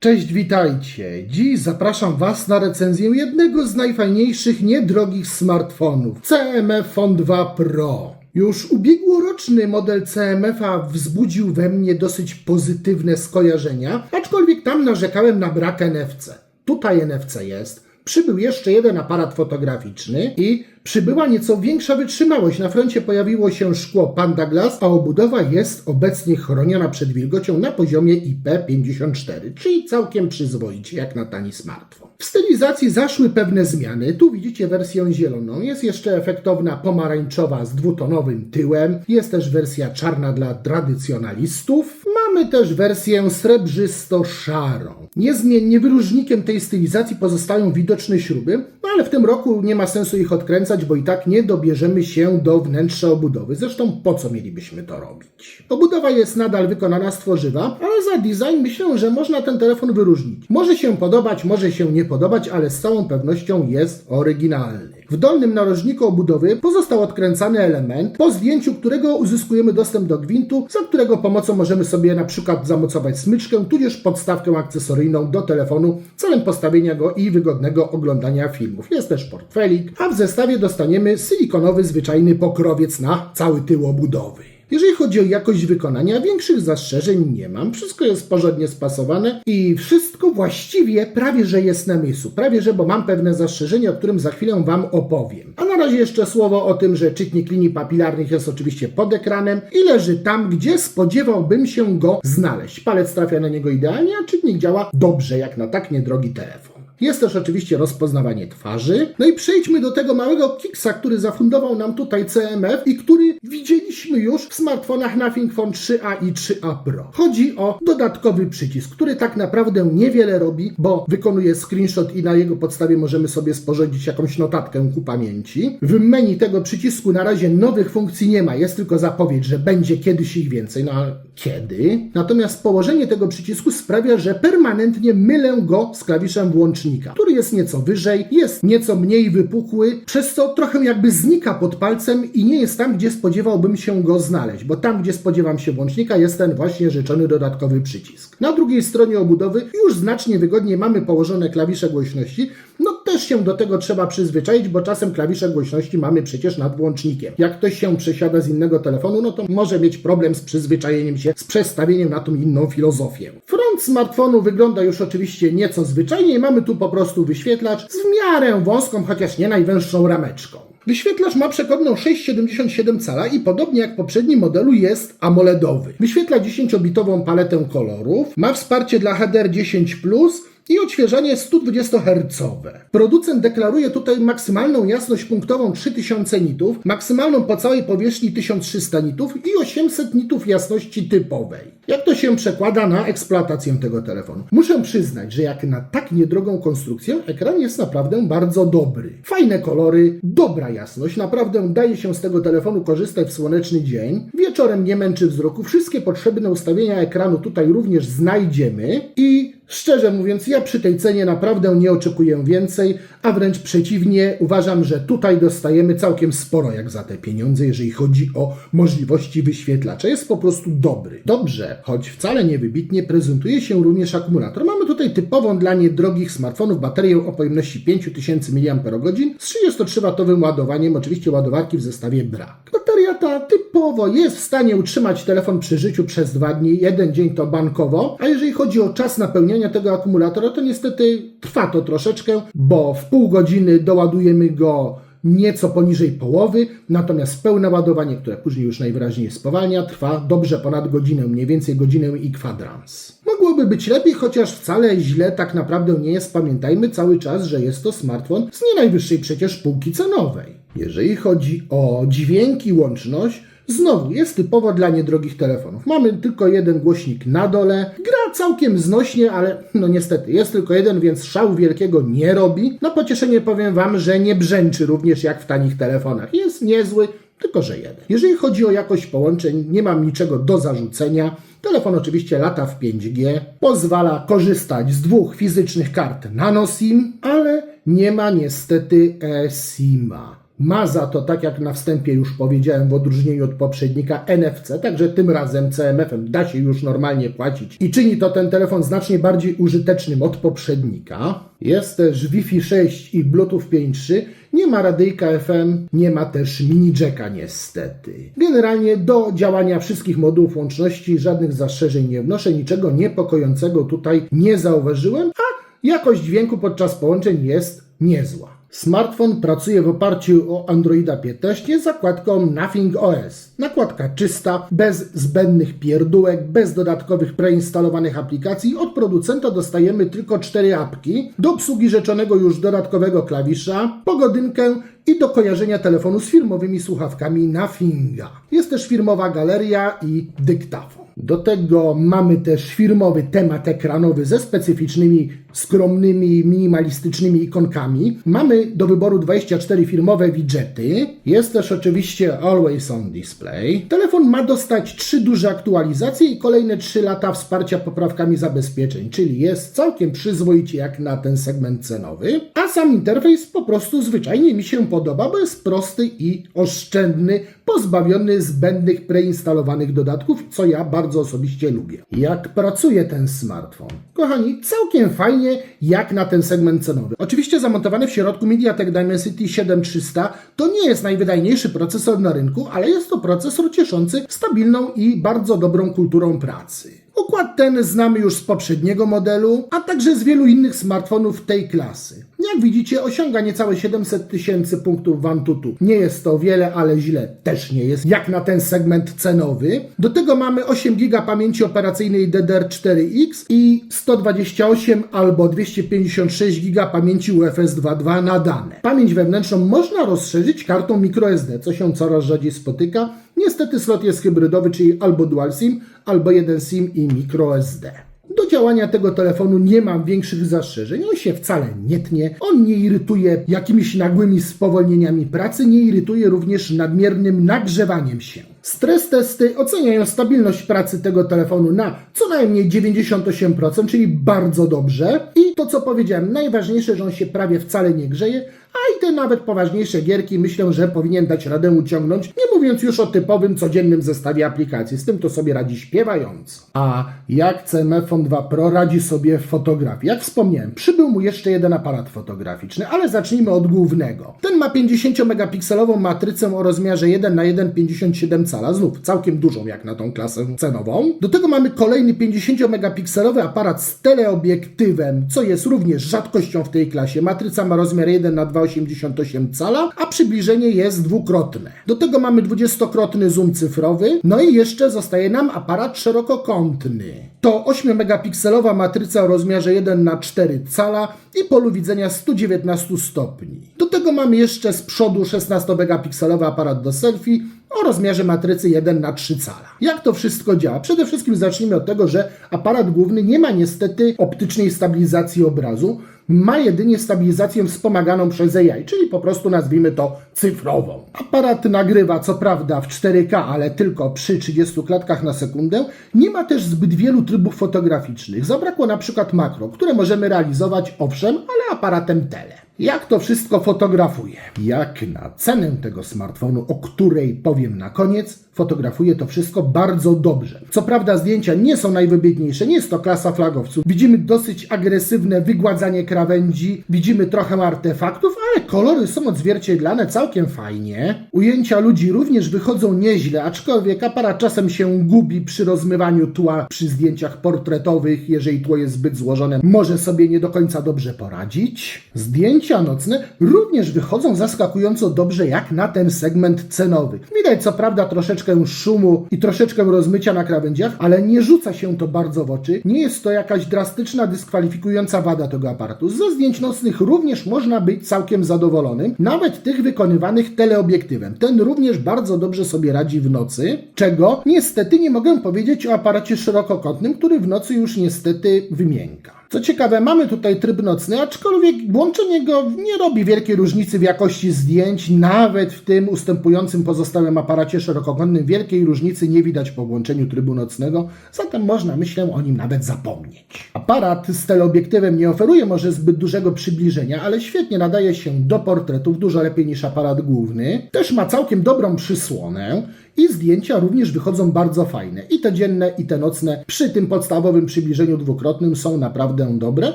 Cześć, witajcie. Dziś zapraszam Was na recenzję jednego z najfajniejszych niedrogich smartfonów CMF Phone 2 Pro. Już ubiegłoroczny model CMF-a wzbudził we mnie dosyć pozytywne skojarzenia, aczkolwiek tam narzekałem na brak NFC. Tutaj NFC jest. Przybył jeszcze jeden aparat fotograficzny i przybyła nieco większa wytrzymałość. Na froncie pojawiło się szkło Panda Glass, a obudowa jest obecnie chroniona przed wilgocią na poziomie IP54, czyli całkiem przyzwoicie jak na tani smartfon. W stylizacji zaszły pewne zmiany. Tu widzicie wersję zieloną. Jest jeszcze efektowna pomarańczowa z dwutonowym tyłem. Jest też wersja czarna dla tradycjonalistów. Mamy też wersję srebrzysto-szarą. Niezmiennie wyróżnikiem tej stylizacji pozostają widoczne śruby, no ale w tym roku nie ma sensu ich odkręcać, bo i tak nie dobierzemy się do wnętrza obudowy. Zresztą po co mielibyśmy to robić? Obudowa jest nadal wykonana z tworzywa, ale za design myślę, że można ten telefon wyróżnić. Może się podobać, może się nie podobać, ale z całą pewnością jest oryginalny. W dolnym narożniku obudowy pozostał odkręcany element, po zdjęciu którego uzyskujemy dostęp do gwintu, za którego pomocą możemy sobie na przykład zamocować smyczkę, tudzież podstawkę akcesoryjną do telefonu celem postawienia go i wygodnego oglądania Jest też portfelik, a w zestawie dostaniemy silikonowy zwyczajny pokrowiec na cały tył obudowy. Jeżeli chodzi o jakość wykonania, większych zastrzeżeń nie mam. Wszystko jest porządnie spasowane i wszystko właściwie prawie że jest na miejscu. Prawie że, bo mam pewne zastrzeżenia, o którym za chwilę Wam opowiem. A na razie jeszcze słowo o tym, że czytnik linii papilarnych jest oczywiście pod ekranem i leży tam, gdzie spodziewałbym się go znaleźć. Palec trafia na niego idealnie, a czytnik działa dobrze, jak na tak niedrogi telefon. Jest też oczywiście rozpoznawanie twarzy. No i przejdźmy do tego małego kiksa, który zafundował nam tutaj CMF i który widzieliśmy już w smartfonach Nothing Phone 3a i 3a Pro. Chodzi o dodatkowy przycisk, który tak naprawdę niewiele robi, bo wykonuje screenshot i na jego podstawie możemy sobie sporządzić jakąś notatkę ku pamięci. W menu tego przycisku na razie nowych funkcji nie ma, jest tylko zapowiedź, że będzie kiedyś ich więcej. No ale kiedy? Natomiast położenie tego przycisku sprawia, że permanentnie mylę go z klawiszem który jest nieco wyżej, jest nieco mniej wypukły, przez co trochę jakby znika pod palcem i nie jest tam, gdzie spodziewałbym się go znaleźć, bo tam, gdzie spodziewam się włącznika, jest ten właśnie rzeczony dodatkowy przycisk. Na drugiej stronie obudowy już znacznie wygodniej mamy położone klawisze głośności, no też się do tego trzeba przyzwyczaić, bo czasem klawisze głośności mamy przecież nad włącznikiem. Jak ktoś się przesiada z innego telefonu, no to może mieć problem z przyzwyczajeniem się, z przestawieniem na tą inną filozofię. Front smartfonu wygląda już oczywiście nieco zwyczajniej. Mamy tu po prostu wyświetlacz z w miarę wąską, chociaż nie najwęższą rameczką. Wyświetlacz ma przekątną 6,77 cala i podobnie jak w poprzednim modelu jest AMOLEDowy. Wyświetla 10-bitową paletę kolorów, ma wsparcie dla HDR10+, i odświeżanie 120 Hz. Producent deklaruje tutaj maksymalną jasność punktową 3000 nitów, maksymalną po całej powierzchni 1300 nitów i 800 nitów jasności typowej. Jak to się przekłada na eksploatację tego telefonu? Muszę przyznać, że jak na tak niedrogą konstrukcję, ekran jest naprawdę bardzo dobry. Fajne kolory, dobra jasność, naprawdę daje się z tego telefonu korzystać w słoneczny dzień. Wieczorem nie męczy wzroku, wszystkie potrzebne ustawienia ekranu tutaj również znajdziemy i Szczerze mówiąc, ja przy tej cenie naprawdę nie oczekuję więcej, a wręcz przeciwnie, uważam, że tutaj dostajemy całkiem sporo jak za te pieniądze, jeżeli chodzi o możliwości wyświetlacza. Jest po prostu dobry. Dobrze, choć wcale nie wybitnie, prezentuje się również akumulator. Mamy tutaj typową dla niedrogich smartfonów baterię o pojemności 5000 mAh z 33W ładowaniem, oczywiście ładowarki w zestawie brak. Bateria ta typowo jest w stanie utrzymać telefon przy życiu przez dwa dni, jeden dzień to bankowo, a jeżeli chodzi o czas napełniania tego akumulatora, to niestety trwa to troszeczkę, bo w pół godziny doładujemy go nieco poniżej połowy, natomiast pełne ładowanie, które później już najwyraźniej spowalnia, trwa dobrze ponad godzinę, mniej więcej godzinę i kwadrans. Mogłoby być lepiej, chociaż wcale źle tak naprawdę nie jest. Pamiętajmy cały czas, że jest to smartfon z nie najwyższej przecież półki cenowej. Jeżeli chodzi o dźwięk i łączność, Znowu jest typowo dla niedrogich telefonów. Mamy tylko jeden głośnik na dole. Gra całkiem znośnie, ale no niestety jest tylko jeden, więc szału wielkiego nie robi. Na pocieszenie powiem Wam, że nie brzęczy również jak w tanich telefonach. Jest niezły, tylko że jeden. Jeżeli chodzi o jakość połączeń, nie mam niczego do zarzucenia. Telefon oczywiście lata w 5G, pozwala korzystać z dwóch fizycznych kart nano SIM, ale nie ma niestety eSIM-a. Ma za to, tak jak na wstępie już powiedziałem, w odróżnieniu od poprzednika NFC, także tym razem CMF-em da się już normalnie płacić i czyni to ten telefon znacznie bardziej użytecznym od poprzednika. Jest też Wi-Fi 6 i Bluetooth 5.3. Nie ma radyjka FM, nie ma też mini jacka niestety. Generalnie do działania wszystkich modułów łączności żadnych zastrzeżeń nie wnoszę, niczego niepokojącego tutaj nie zauważyłem, a jakość dźwięku podczas połączeń jest niezła. Smartfon pracuje w oparciu o Androida 15 z zakładką Nothing OS. Nakładka czysta, bez zbędnych pierdółek, bez dodatkowych preinstalowanych aplikacji. Od producenta dostajemy tylko cztery apki do obsługi rzeczonego już dodatkowego klawisza, pogodynkę i do kojarzenia telefonu z firmowymi słuchawkami Nothinga. Jest też firmowa galeria i dyktafon. Do tego mamy też firmowy temat ekranowy ze specyficznymi, skromnymi, minimalistycznymi ikonkami. Mamy do wyboru 24 firmowe widgety. Jest też oczywiście Always On Display. Telefon ma dostać 3 duże aktualizacje i kolejne 3 lata wsparcia poprawkami zabezpieczeń, czyli jest całkiem przyzwoicie jak na ten segment cenowy. A sam interfejs po prostu zwyczajnie mi się podoba, bo jest prosty i oszczędny, pozbawiony zbędnych preinstalowanych dodatków, co ja bardzo osobiście lubię. Jak pracuje ten smartfon? Kochani, całkiem fajnie jak na ten segment cenowy. Oczywiście zamontowany w środku MediaTek Dimensity 7300 to nie jest najwydajniejszy procesor na rynku, ale jest to procesor cieszący stabilną i bardzo dobrą kulturą pracy. Układ ten znamy już z poprzedniego modelu, a także z wielu innych smartfonów tej klasy. Jak widzicie, osiąga niecałe 700 tysięcy punktów w Antutu. Nie jest to wiele, ale źle też nie jest, jak na ten segment cenowy. Do tego mamy 8 GB pamięci operacyjnej DDR4X i 128 albo 256 GB pamięci UFS 2.2 na dane. Pamięć wewnętrzną można rozszerzyć kartą microSD, co się coraz rzadziej spotyka. Niestety slot jest hybrydowy, czyli albo dual SIM, albo jeden SIM i microSD. Do działania tego telefonu nie mam większych zastrzeżeń. On się wcale nie tnie. On nie irytuje jakimiś nagłymi spowolnieniami pracy, nie irytuje również nadmiernym nagrzewaniem się. Stres testy oceniają stabilność pracy tego telefonu na co najmniej 98%, czyli bardzo dobrze. I to co powiedziałem, najważniejsze, że on się prawie wcale nie grzeje, a i te nawet poważniejsze gierki myślę, że powinien dać radę uciągnąć, nie mówiąc już o typowym codziennym zestawie aplikacji. Z tym to sobie radzi śpiewająco. A jak CMF Phone 2 Pro radzi sobie w fotografii? Jak wspomniałem, przybył mu jeszcze jeden aparat fotograficzny, ale zacznijmy od głównego. Ten ma 50-megapikselową matrycę o rozmiarze 1 na 1,57 cala, znów całkiem dużą jak na tą klasę cenową. Do tego mamy kolejny 50-megapikselowy aparat z teleobiektywem, co jest również rzadkością w tej klasie. Matryca ma rozmiar 1 na 2,88 cala, a przybliżenie jest dwukrotne. Do tego mamy 20-krotny zoom cyfrowy, no i jeszcze zostaje nam aparat szerokokątny. To 8-megapikselowa matryca o rozmiarze 1 na 4 cala i polu widzenia 119 stopni. Do tego mamy jeszcze z przodu 16-megapikselowy aparat do selfie o rozmiarze matrycy 1 na 3 cala. Jak to wszystko działa? Przede wszystkim zacznijmy od tego, że aparat główny nie ma niestety optycznej stabilizacji obrazu, ma jedynie stabilizację wspomaganą przez AI, czyli po prostu nazwijmy to cyfrową. Aparat nagrywa co prawda w 4K, ale tylko przy 30 klatkach na sekundę. Nie ma też zbyt wielu trybów fotograficznych. Zabrakło na przykład makro, które możemy realizować owszem, ale aparatem tele. Jak to wszystko fotografuje? Jak na cenę tego smartfonu, o której powiem na koniec, fotografuje to wszystko bardzo dobrze. Co prawda zdjęcia nie są najwybitniejsze, nie jest to klasa flagowców. Widzimy dosyć agresywne wygładzanie krawędzi, widzimy trochę artefaktów, ale kolory są odzwierciedlane całkiem fajnie. Ujęcia ludzi również wychodzą nieźle, aczkolwiek aparat czasem się gubi przy rozmywaniu tła przy zdjęciach portretowych, jeżeli tło jest zbyt złożone, może sobie nie do końca dobrze poradzić. Zdjęcia nocne również wychodzą zaskakująco dobrze jak na ten segment cenowy. Widać co prawda troszeczkę szumu i troszeczkę rozmycia na krawędziach, ale nie rzuca się to bardzo w oczy. Nie jest to jakaś drastyczna, dyskwalifikująca wada tego aparatu. Ze zdjęć nocnych również można być całkiem zadowolonym, nawet tych wykonywanych teleobiektywem. Ten również bardzo dobrze sobie radzi w nocy, czego niestety nie mogę powiedzieć o aparacie szerokokątnym, który w nocy już niestety wymięka. Co ciekawe, mamy tutaj tryb nocny, aczkolwiek włączenie go nie robi wielkiej różnicy w jakości zdjęć, nawet w tym ustępującym pozostałym aparacie szerokokątnym wielkiej różnicy nie widać po włączeniu trybu nocnego, zatem można, myślę, o nim nawet zapomnieć. Aparat z teleobiektywem nie oferuje może zbyt dużego przybliżenia, ale świetnie nadaje się do portretów, dużo lepiej niż aparat główny. Też ma całkiem dobrą przysłonę i zdjęcia również wychodzą bardzo fajne. I te dzienne, i te nocne przy tym podstawowym przybliżeniu dwukrotnym są naprawdę dobre.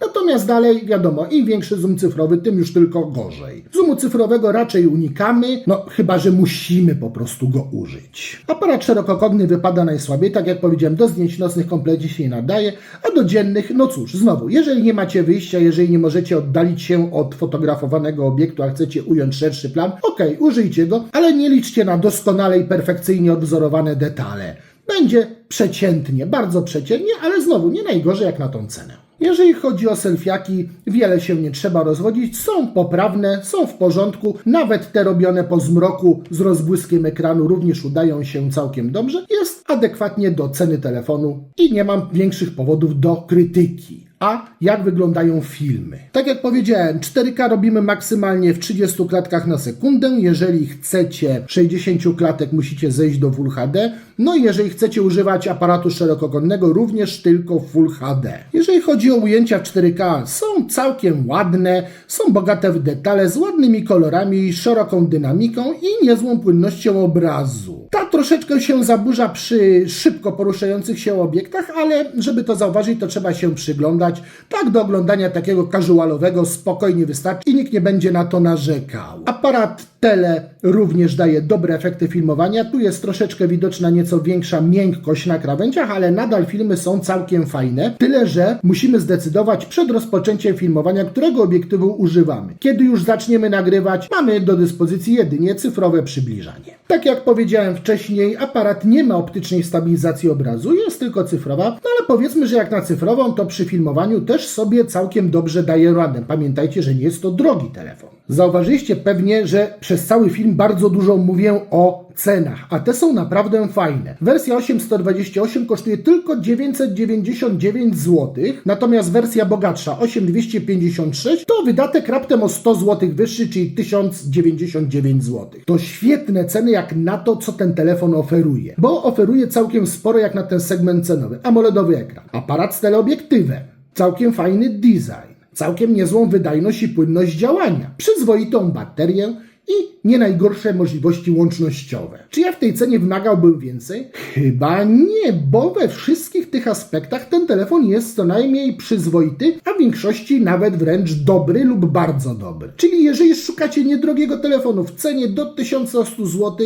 Natomiast dalej, wiadomo, im większy zoom cyfrowy, tym już tylko gorzej. Zoomu cyfrowego raczej unikamy, no chyba, że musimy po prostu go użyć. Aparat szerokokątny wypada najsłabiej, tak jak powiedziałem, do zdjęć nocnych kompletnie się nie nadaje, a do dziennych, no cóż, znowu, jeżeli nie macie wyjścia, jeżeli nie możecie oddalić się od fotografowanego obiektu, a chcecie ująć szerszy plan, okej, użyjcie go, ale nie liczcie na doskonale i perfekcyjnie odwzorowane detale. Będzie przeciętnie, bardzo przeciętnie, ale znowu nie najgorzej jak na tą cenę. Jeżeli chodzi o selfiaki, wiele się nie trzeba rozwodzić, są poprawne, są w porządku, nawet te robione po zmroku z rozbłyskiem ekranu również udają się całkiem dobrze, jest adekwatnie do ceny telefonu i nie mam większych powodów do krytyki. A jak wyglądają filmy? Tak jak powiedziałem, 4K robimy maksymalnie w 30 klatkach na sekundę. Jeżeli chcecie 60 klatek, musicie zejść do Full HD. No i jeżeli chcecie używać aparatu szerokokątnego, również tylko Full HD. Jeżeli chodzi o ujęcia w 4K, są całkiem ładne, są bogate w detale, z ładnymi kolorami, szeroką dynamiką i niezłą płynnością obrazu. Ta troszeczkę się zaburza przy szybko poruszających się obiektach, ale żeby to zauważyć, to trzeba się przyglądać. Tak do oglądania takiego casualowego spokojnie wystarczy i nikt nie będzie na to narzekał. Aparat tele również daje dobre efekty filmowania. Tu jest troszeczkę widoczna nieco większa miękkość na krawędziach, ale nadal filmy są całkiem fajne. Tyle, że musimy zdecydować przed rozpoczęciem filmowania, którego obiektywu używamy. Kiedy już zaczniemy nagrywać, mamy do dyspozycji jedynie cyfrowe przybliżanie. Tak jak powiedziałem wcześniej, aparat nie ma optycznej stabilizacji obrazu, jest tylko cyfrowa, no ale powiedzmy, że jak na cyfrową, to przy filmowaniu też sobie całkiem dobrze daje radę. Pamiętajcie, że nie jest to drogi telefon. Zauważyliście pewnie, że przez cały film bardzo dużo mówię o cenach, a te są naprawdę fajne. Wersja 8128 kosztuje tylko 999 zł, natomiast wersja bogatsza 8256 to wydatek raptem o 100 zł wyższy, czyli 1099 zł. To świetne ceny jak na to, co ten telefon oferuje, bo oferuje całkiem sporo jak na ten segment cenowy. AMOLEDowy ekran, aparat z teleobiektywem, całkiem fajny design, całkiem niezłą wydajność i płynność działania, przyzwoitą baterię i nie najgorsze możliwości łącznościowe. Czy ja w tej cenie wymagałbym więcej? Chyba nie, bo we wszystkich tych aspektach ten telefon jest co najmniej przyzwoity, a w większości nawet wręcz dobry lub bardzo dobry. Czyli jeżeli szukacie niedrogiego telefonu w cenie do 1100 zł,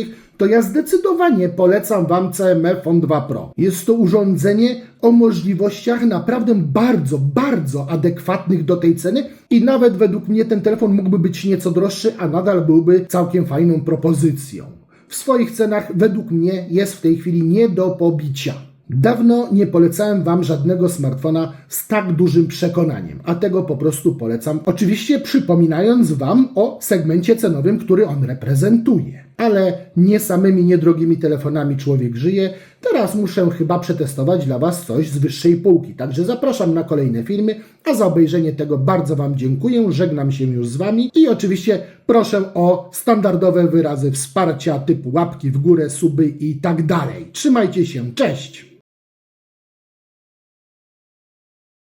to ja zdecydowanie polecam Wam CMF Phone 2 Pro. Jest to urządzenie o możliwościach naprawdę bardzo, bardzo adekwatnych do tej ceny i nawet według mnie ten telefon mógłby być nieco droższy, a nadal byłby całkiem fajną propozycją. W swoich cenach według mnie jest w tej chwili nie do pobicia. Dawno nie polecałem Wam żadnego smartfona z tak dużym przekonaniem, a tego po prostu polecam. Oczywiście przypominając Wam o segmencie cenowym, który on reprezentuje. Ale nie samymi niedrogimi telefonami człowiek żyje. Teraz muszę chyba przetestować dla Was coś z wyższej półki. Także zapraszam na kolejne filmy, a za obejrzenie tego bardzo Wam dziękuję. Żegnam się już z Wami i oczywiście proszę o standardowe wyrazy wsparcia typu łapki w górę, suby i tak dalej. Trzymajcie się, cześć!